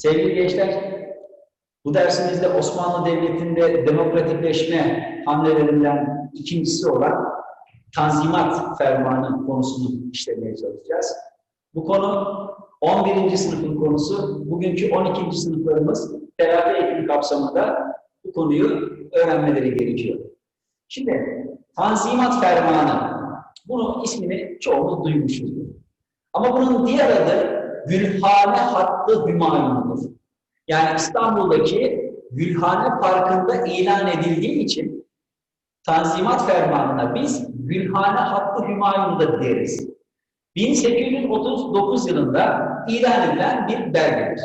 Sevgili gençler, bu dersimizde Osmanlı Devleti'nde demokratikleşme hamlelerinden ikincisi olan Tanzimat Fermanı konusunu işlemeye çalışacağız. Bu konu 11. sınıfın konusu. Bugünkü 12. sınıflarımız terapi eğitimi kapsamında bu konuyu öğrenmeleri gerekiyor. Şimdi Tanzimat Fermanı, bunun ismini çoğumuz duymuşuzdur. Ama bunun diğer adı Gülhane Hattı Hümayun'dur. Yani İstanbul'daki Gülhane Parkı'nda ilan edildiği için Tanzimat Fermanı'na biz Gülhane Hattı Hümayun'da deriz. 1839 yılında ilan edilen bir belgedir.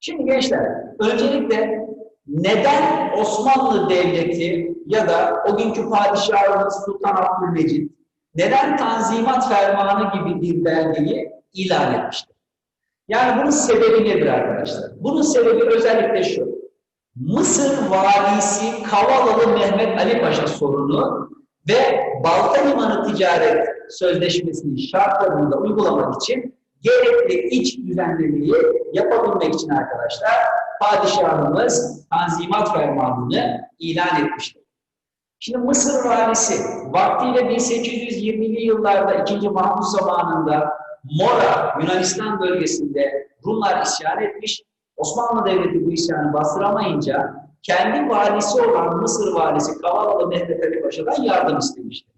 Şimdi gençler, öncelikle neden Osmanlı Devleti ya da o günkü padişahımız Sultan Abdülmecit neden Tanzimat Fermanı gibi bir belgeyi ilan etmiştir? Yani bunun sebebi nedir arkadaşlar? Bunun sebebi özellikle şu. Mısır valisi Kavalalı Mehmet Ali Paşa sorunu ve Balta Limanı Ticaret Sözleşmesi'nin şartlarını da uygulamak için gerekli iç düzenlemeyi yapabilmek için arkadaşlar padişahımız Tanzimat Fermanı'nı ilan etmiştir. Şimdi Mısır valisi vaktiyle 1820'li yıllarda 2. Mahmut zamanında Mora, Yunanistan bölgesinde Rumlar isyan etmiş. Osmanlı Devleti bu isyanı bastıramayınca kendi valisi olan Mısır valisi Kavalalı Mehmet Ali Paşa'dan yardım istemişti.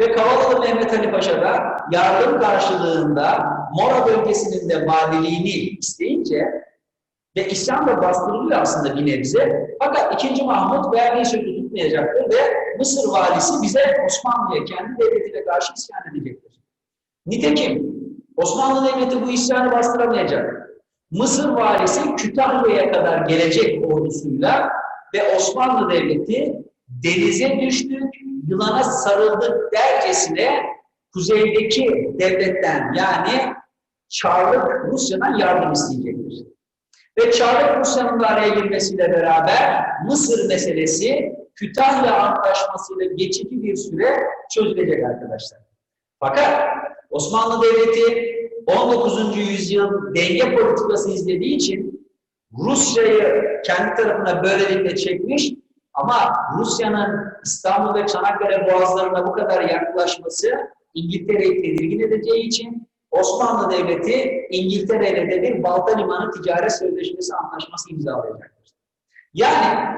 Ve Kavalalı Mehmet Ali Paşa da yardım karşılığında Mora bölgesinin de valiliğini isteyince ve isyan da bastırılıyor aslında bir nebze. Fakat 2. Mahmut verdiği sözü tutmayacaktır ve Mısır valisi bize Osmanlı'ya kendi devletine karşı isyan edecektir. Nitekim Osmanlı Devleti bu isyanı bastıramayacak. Mısır valisi Kütahya'ya kadar gelecek ordusuyla ve Osmanlı Devleti denize düştük, yılana sarıldık dercesine kuzeydeki devletten yani Çarlık Rusya'dan yardım isteyecektir. Ve Çarlık Rusya'nın da araya girmesiyle beraber Mısır meselesi Kütahya Antlaşması'yla geçici bir süre çözülecek arkadaşlar. Fakat Osmanlı Devleti 19. yüzyıl denge politikası izlediği için Rusya'yı kendi tarafına böylelikle çekmiş ama Rusya'nın İstanbul ve Çanakkale boğazlarına bu kadar yaklaşması İngiltere'yi tedirgin edeceği için Osmanlı Devleti İngiltere de bir Balta Limanı Ticaret Sözleşmesi Anlaşması imzalayacaktır. Yani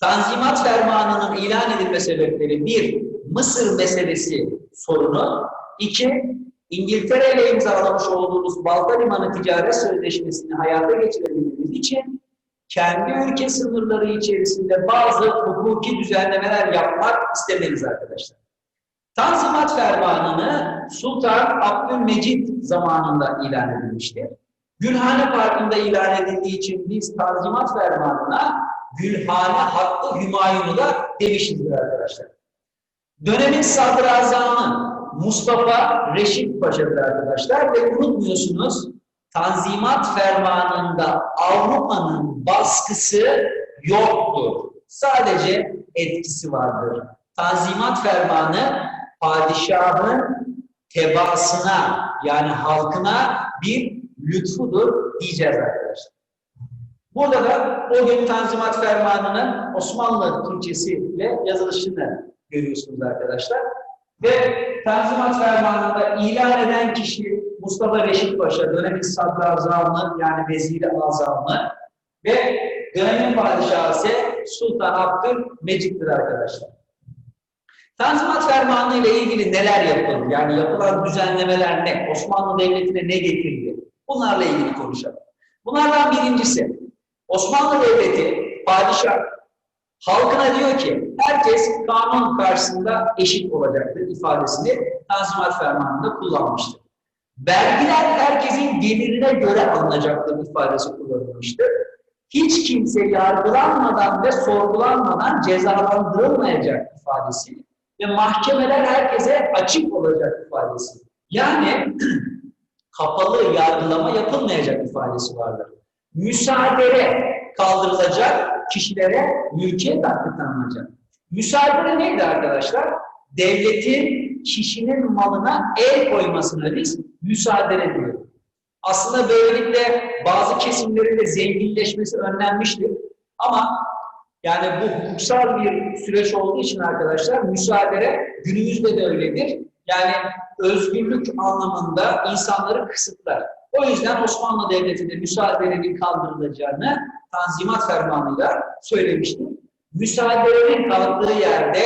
Tanzimat Fermanı'nın ilan edilme sebepleri bir, Mısır meselesi sorunu, iki, İngiltere ile imzalamış olduğumuz Balta Limanı Ticaret Sözleşmesi'ni hayata geçirebilmemiz için kendi ülke sınırları içerisinde bazı hukuki düzenlemeler yapmak istemeliyiz arkadaşlar. Tanzimat Fermanı'nı Sultan Abdülmecit zamanında ilan edilmiştir. Gülhane Parkı'nda ilan edildiği için biz Tanzimat Fermanı'na Gülhane Hattı Hümayun'u da demişizdir arkadaşlar. Dönemin sadrazamı Mustafa Reşit Paşa'dır arkadaşlar ve unutmuyorsunuz Tanzimat Fermanı'nda Avrupa'nın baskısı yoktur. Sadece etkisi vardır. Tanzimat Fermanı padişahın tebaasına yani halkına bir lütfudur diyeceğiz arkadaşlar. Burada da o gün Tanzimat Fermanı'nın Osmanlı Türkçesiyle yazılışını görüyorsunuz arkadaşlar. Ve Tanzimat Fermanı'nda ilan eden kişi Mustafa Reşit Paşa, dönemin sadrazamı yani veziri azamı ve dönemin padişahı ise Sultan Abdülmecit'tir arkadaşlar. Tanzimat Fermanı ile ilgili neler yapılır? Yani yapılan düzenlemeler ne? Osmanlı Devleti'ne ne getirdi? Bunlarla ilgili konuşalım. Bunlardan birincisi, Osmanlı Devleti, padişah, halkına diyor ki, herkes kanun karşısında eşit olacaktır ifadesini Tanzimat Fermanı'nda kullanmıştır. Vergiler herkesin gelirine göre alınacaktır ifadesi kullanılmıştır. Hiç kimse yargılanmadan ve sorgulanmadan cezalandırılmayacak ifadesi ve mahkemeler herkese açık olacak ifadesi. Yani kapalı yargılama yapılmayacak ifadesi vardır. Müsaadele kaldırılacak kişilere mülkiyet hakkı tanınacak. Müsaadele neydi arkadaşlar? Devletin kişinin malına el koymasına biz müsaade ediyoruz. Aslında böylelikle bazı kesimlerin de zenginleşmesi önlenmiştir. Ama yani bu hukuksal bir süreç olduğu için arkadaşlar müsaade günümüzde de öyledir. Yani özgürlük anlamında insanları kısıtlar. O yüzden Osmanlı Devleti'nde müsaadenin kaldırılacağını Tanzimat Fermanı'yla söylemiştim. Müsaadenin kalktığı yerde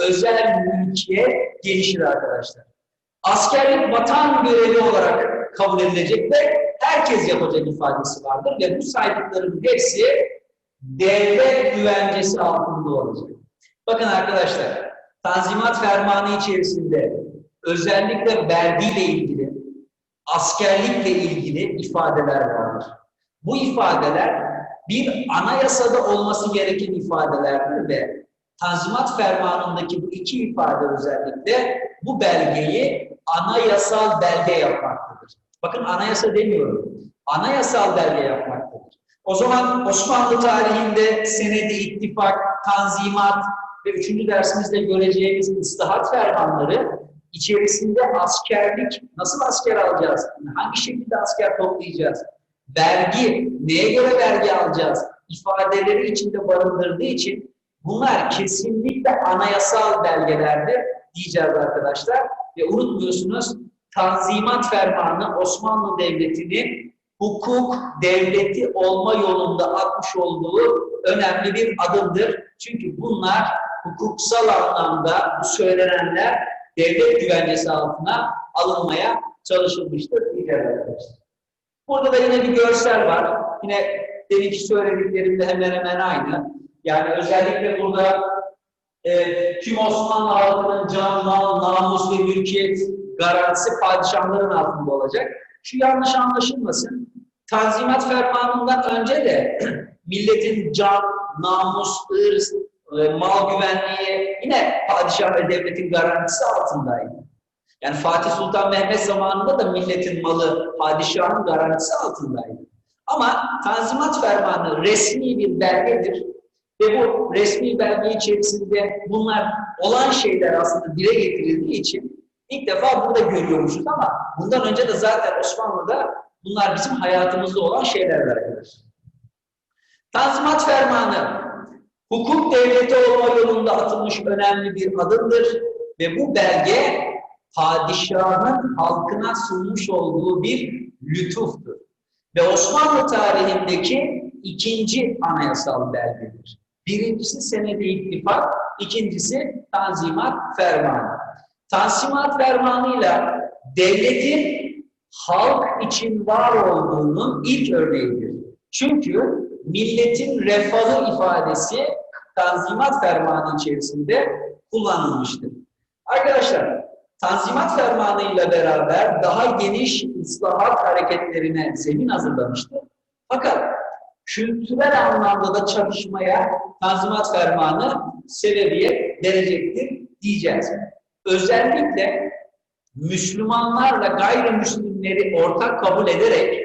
özel mülkiye gelişir arkadaşlar. Askerlik vatan görevi olarak kabul edilecek ve herkes yapacak ifadesi vardır ve bu saydıklarım hepsi devlet güvencesi altında olacak. Bakın arkadaşlar, Tanzimat Fermanı içerisinde özellikle vergiyle ilgili, askerlikle ilgili ifadeler vardır. Bu ifadeler bir anayasada olması gereken ifadelerdir ve Tanzimat Fermanı'ndaki bu iki ifade özellikle bu belgeyi anayasal belge yapmaktadır. Bakın anayasa demiyorum. Anayasal belge yapmaktadır. O zaman Osmanlı tarihinde senedi ittifak, tanzimat ve üçüncü dersimizde göreceğimiz ıslahat fermanları içerisinde askerlik, nasıl asker alacağız, hangi şekilde asker toplayacağız, vergi, neye göre vergi alacağız ifadeleri içinde barındırdığı için bunlar kesinlikle anayasal belgelerdir diyeceğiz arkadaşlar. Ve unutmuyorsunuz Tanzimat Fermanı Osmanlı Devleti'nin hukuk devleti olma yolunda atmış olduğu önemli bir adımdır. Çünkü bunlar hukuksal anlamda bu söylenenler devlet güvencesi altına alınmaya çalışılmıştır diyeceğiz arkadaşlar. Burada da yine bir görsel var. Yine deminki söylediklerimde hemen hemen aynı. Yani özellikle burada e, tüm Osmanlı halkının can, mal, namus ve mülkiyet garantisi padişahların altında olacak. Şu yanlış anlaşılmasın. Tanzimat fermanından önce de milletin can, namus, ırz, e, mal güvenliği yine padişah ve devletin garantisi altındaydı. Yani Fatih Sultan Mehmet zamanında da milletin malı padişahın garantisi altındaydı. Ama Tanzimat Fermanı resmi bir belgedir ve bu resmi belge içerisinde bunlar olan şeyler aslında dile getirildiği için ilk defa burada görüyormuşuz ama bundan önce de zaten Osmanlı'da bunlar bizim hayatımızda olan şeyler arkadaşlar. Tanzimat Fermanı hukuk devleti olma yolunda atılmış önemli bir adımdır ve bu belge padişahın halkına sunmuş olduğu bir lütuftur. Ve Osmanlı tarihindeki ikinci anayasal belgedir. Birincisi senedi ittifak, ikincisi tanzimat fermanı. Tanzimat fermanıyla devletin halk için var olduğunun ilk örneğidir. Çünkü milletin refahı ifadesi Tanzimat Fermanı içerisinde kullanılmıştır. Arkadaşlar, Tanzimat Fermanı ile beraber daha geniş ıslahat hareketlerine zemin hazırlamıştır. Fakat kültürel anlamda da çalışmaya Tanzimat Fermanı sebebiyet verecektir diyeceğiz. Özellikle Müslümanlarla gayrimüslimleri ortak kabul ederek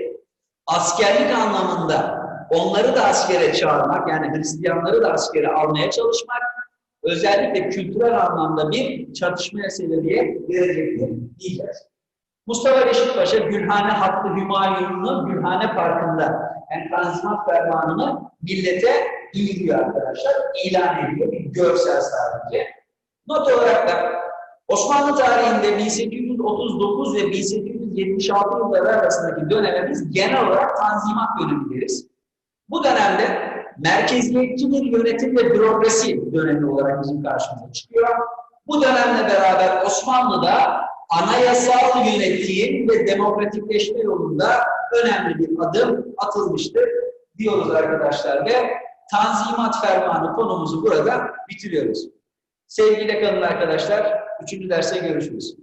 askerlik anlamında onları da askere çağırmak, yani Hristiyanları da askere almaya çalışmak, özellikle kültürel anlamda bir çatışmaya sebebiyet verecektir diyeceğiz. Mustafa Reşit Paşa Gülhane Hattı Hümayun'un Gülhane Parkı'nda yani Tanzimat Fermanı'nı millete duyuruyor arkadaşlar. ilan ediyor. Bir görsel sadece. Not olarak da Osmanlı tarihinde 1839 ve 1876 yılları arasındaki dönemimiz genel olarak Tanzimat dönemi deriz. Bu dönemde merkeziyetçi bir yönetim ve bürokrasi dönemi olarak bizim karşımıza çıkıyor. Bu dönemle beraber Osmanlı'da anayasal yönetim ve demokratikleşme yolunda önemli bir adım atılmıştır diyoruz arkadaşlar ve Tanzimat Fermanı konumuzu burada bitiriyoruz. Sevgiyle kalın arkadaşlar. Üçüncü derse görüşürüz.